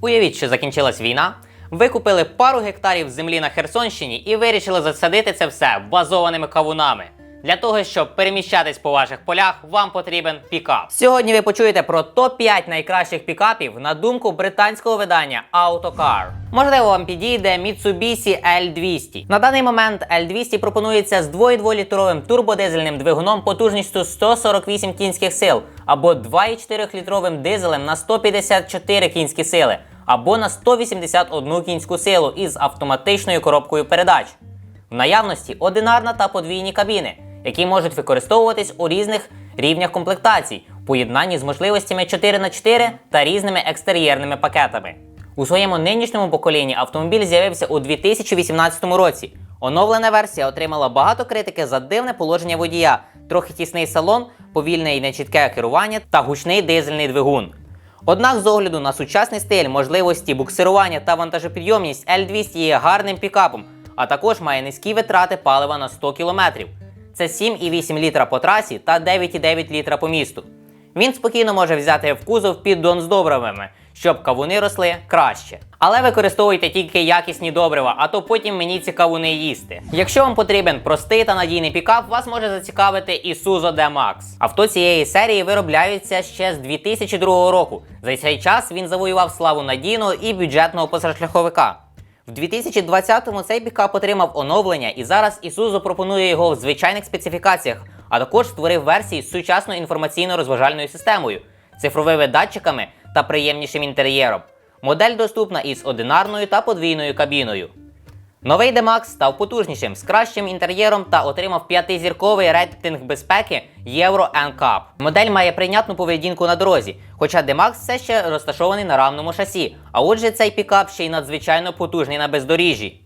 Уявіть, що закінчилась війна. Ви купили пару гектарів землі на Херсонщині і вирішили засадити це все базованими кавунами. Для того, щоб переміщатись по ваших полях, вам потрібен пікап. Сьогодні ви почуєте про топ-5 найкращих пікапів на думку британського видання Autocar. Можливо, вам підійде Mitsubishi L200. На даний момент L200 пропонується з 2,2-літровим турбодизельним двигуном потужністю 148 кінських сил або 2,4-літровим дизелем на 154 кінські сили або на 181 кінську силу із автоматичною коробкою передач. В наявності одинарна та подвійні кабіни, які можуть використовуватись у різних рівнях комплектацій, поєднанні з можливостями 4х4 та різними екстер'єрними пакетами. У своєму нинішньому поколінні автомобіль з'явився у 2018 році. Оновлена версія отримала багато критики за дивне положення водія, трохи тісний салон, повільне і нечітке керування та гучний дизельний двигун. Однак, з огляду на сучасний стиль, можливості буксирування та вантажопідйомність L200 є гарним пікапом, а також має низькі витрати палива на 100 км. Це 7,8 літра по трасі та 9,9 літра по місту. Він спокійно може взяти в кузов піддон з добривами, щоб кавуни росли краще. Але використовуйте тільки якісні добрива, а то потім мені ці кавуни їсти. Якщо вам потрібен простий та надійний пікап, вас може зацікавити Isuzu D-Max. Авто цієї серії виробляються ще з 2002 року. За цей час він завоював славу надійного і бюджетного позашляховика. В 2020-му цей пікап отримав оновлення, і зараз Ісузу пропонує його в звичайних специфікаціях, а також створив версії з сучасною інформаційно-розважальною системою, цифровими датчиками та приємнішим інтер'єром. Модель доступна із одинарною та подвійною кабіною. Новий D-Max став потужнішим з кращим інтер'єром та отримав п'ятизірковий рейтинг безпеки Euro NCAP. Модель має прийнятну поведінку на дорозі, хоча D-Max все ще розташований на равному шасі, а отже цей пікап ще й надзвичайно потужний на бездоріжжі.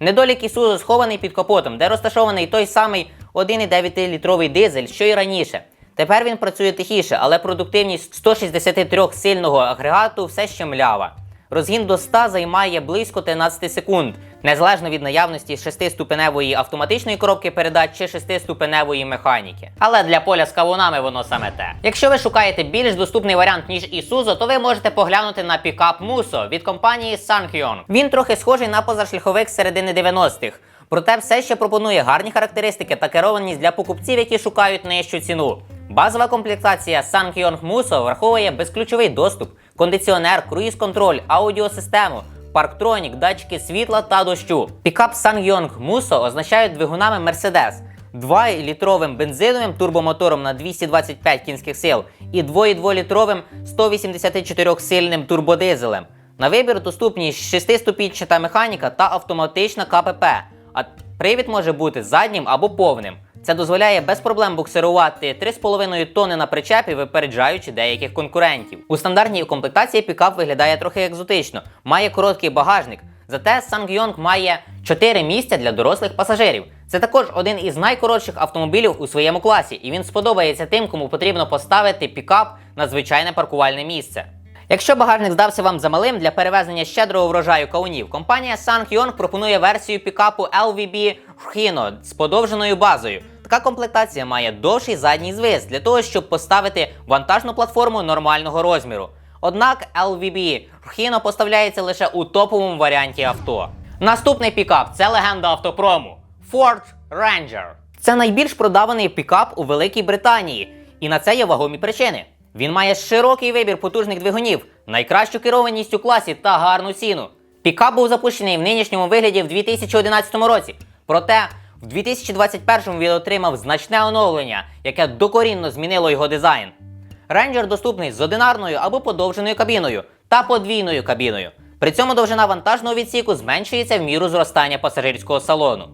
Недолік Ісузу схований під капотом, де розташований той самий 1,9-літровий дизель, що й раніше. Тепер він працює тихіше, але продуктивність 163 сильного агрегату все ще млява. Розгін до 100 займає близько 13 секунд, незалежно від наявності 6-ступеневої автоматичної коробки передач чи 6-ступеневої механіки. Але для поля з кавунами воно саме те. Якщо ви шукаєте більш доступний варіант, ніж Isuzu, то ви можете поглянути на пікап Muso від компанії Sankyong. Він трохи схожий на позашляховик середини 90-х. Проте все ще пропонує гарні характеристики та керованість для покупців, які шукають нижчу ціну. Базова комплектація Sankyong Muso враховує безключовий доступ, кондиціонер, круїз-контроль, аудіосистему, парктронік, датчики світла та дощу. Пікап Sangyong Muso означають двигунами Mercedes, 2-літровим бензиновим турбомотором на 225 кінських сил і 2,2-літровим 184-сильним турбодизелем. На вибір доступні 6-ступінчата механіка та автоматична КПП, а привід може бути заднім або повним. Це дозволяє без проблем буксирувати 3,5 тонни на причепі, випереджаючи деяких конкурентів. У стандартній комплектації пікап виглядає трохи екзотично, має короткий багажник. Зате Sangyong має 4 місця для дорослих пасажирів. Це також один із найкоротших автомобілів у своєму класі, і він сподобається тим, кому потрібно поставити пікап на звичайне паркувальне місце. Якщо багажник здався вам замалим для перевезення щедрого врожаю каунів, компанія Sankyong пропонує версію пікапу LVB Hino з подовженою базою. Така комплектація має довший задній звис для того, щоб поставити вантажну платформу нормального розміру. Однак LVB Hino поставляється лише у топовому варіанті авто. Наступний пікап це легенда автопрому Ford Ranger. Це найбільш продаваний пікап у Великій Британії, і на це є вагомі причини. Він має широкий вибір потужних двигунів, найкращу керованість у класі та гарну ціну. Пікап був запущений в нинішньому вигляді в 2011 році. Проте в 2021 він отримав значне оновлення, яке докорінно змінило його дизайн. Ranger доступний з одинарною або подовженою кабіною та подвійною кабіною. При цьому довжина вантажного відсіку зменшується в міру зростання пасажирського салону.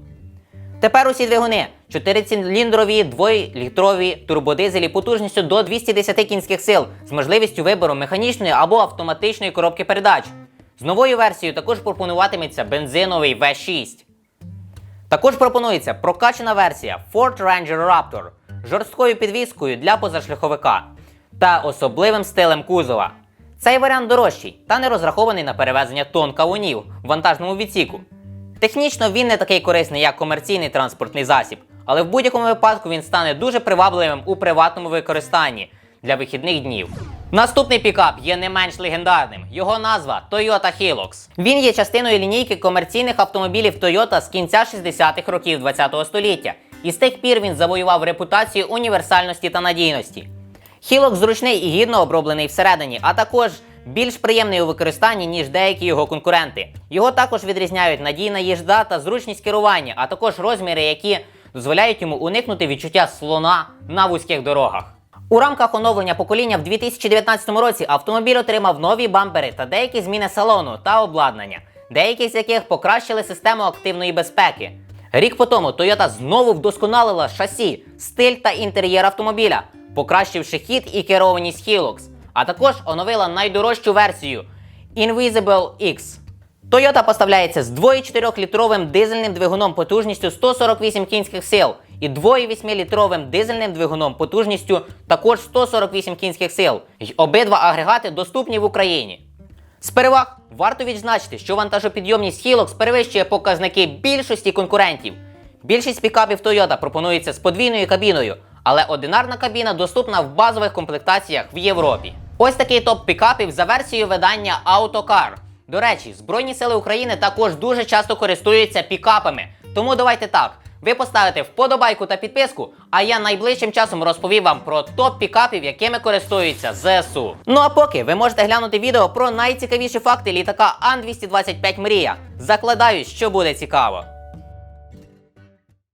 Тепер усі двигуни 4-циліндрові 2-літрові турбодизелі потужністю до 210 кінських сил з можливістю вибору механічної або автоматичної коробки передач. З новою версією також пропонуватиметься бензиновий V6. Також пропонується прокачана версія Ford Ranger Raptor з жорсткою підвіскою для позашляховика та особливим стилем кузова. Цей варіант дорожчий та не розрахований на перевезення тонн кавунів в вантажному відсіку. Технічно він не такий корисний, як комерційний транспортний засіб, але в будь-якому випадку він стане дуже привабливим у приватному використанні для вихідних днів. Наступний пікап є не менш легендарним. Його назва Toyota Hilux. Він є частиною лінійки комерційних автомобілів Toyota з кінця 60-х років ХХ століття. І з тих пір він завоював репутацію універсальності та надійності. Hilux зручний і гідно оброблений всередині, а також більш приємний у використанні, ніж деякі його конкуренти. Його також відрізняють надійна їжда та зручність керування, а також розміри, які дозволяють йому уникнути відчуття слона на вузьких дорогах. У рамках оновлення покоління в 2019 році автомобіль отримав нові бампери та деякі зміни салону та обладнання, деякі з яких покращили систему активної безпеки. Рік по тому Toyota знову вдосконалила шасі, стиль та інтер'єр автомобіля, покращивши хід і керованість Hilux, а також оновила найдорожчу версію Invisible X. Toyota поставляється з 2,4-літровим дизельним двигуном потужністю 148 кінських сил і 2,8-літровим дизельним двигуном потужністю також 148 кінських сил. Й обидва агрегати доступні в Україні. З переваг варто відзначити, що вантажопідйомність Hilux перевищує показники більшості конкурентів. Більшість пікапів Toyota пропонується з подвійною кабіною, але одинарна кабіна доступна в базових комплектаціях в Європі. Ось такий топ пікапів за версією видання Autocar. До речі, Збройні сили України також дуже часто користуються пікапами. Тому давайте так. Ви поставите вподобайку та підписку, а я найближчим часом розповім вам про топ пікапів, якими користуються ЗСУ. Ну а поки ви можете глянути відео про найцікавіші факти літака Ан-225 Мрія. Закладаю, що буде цікаво.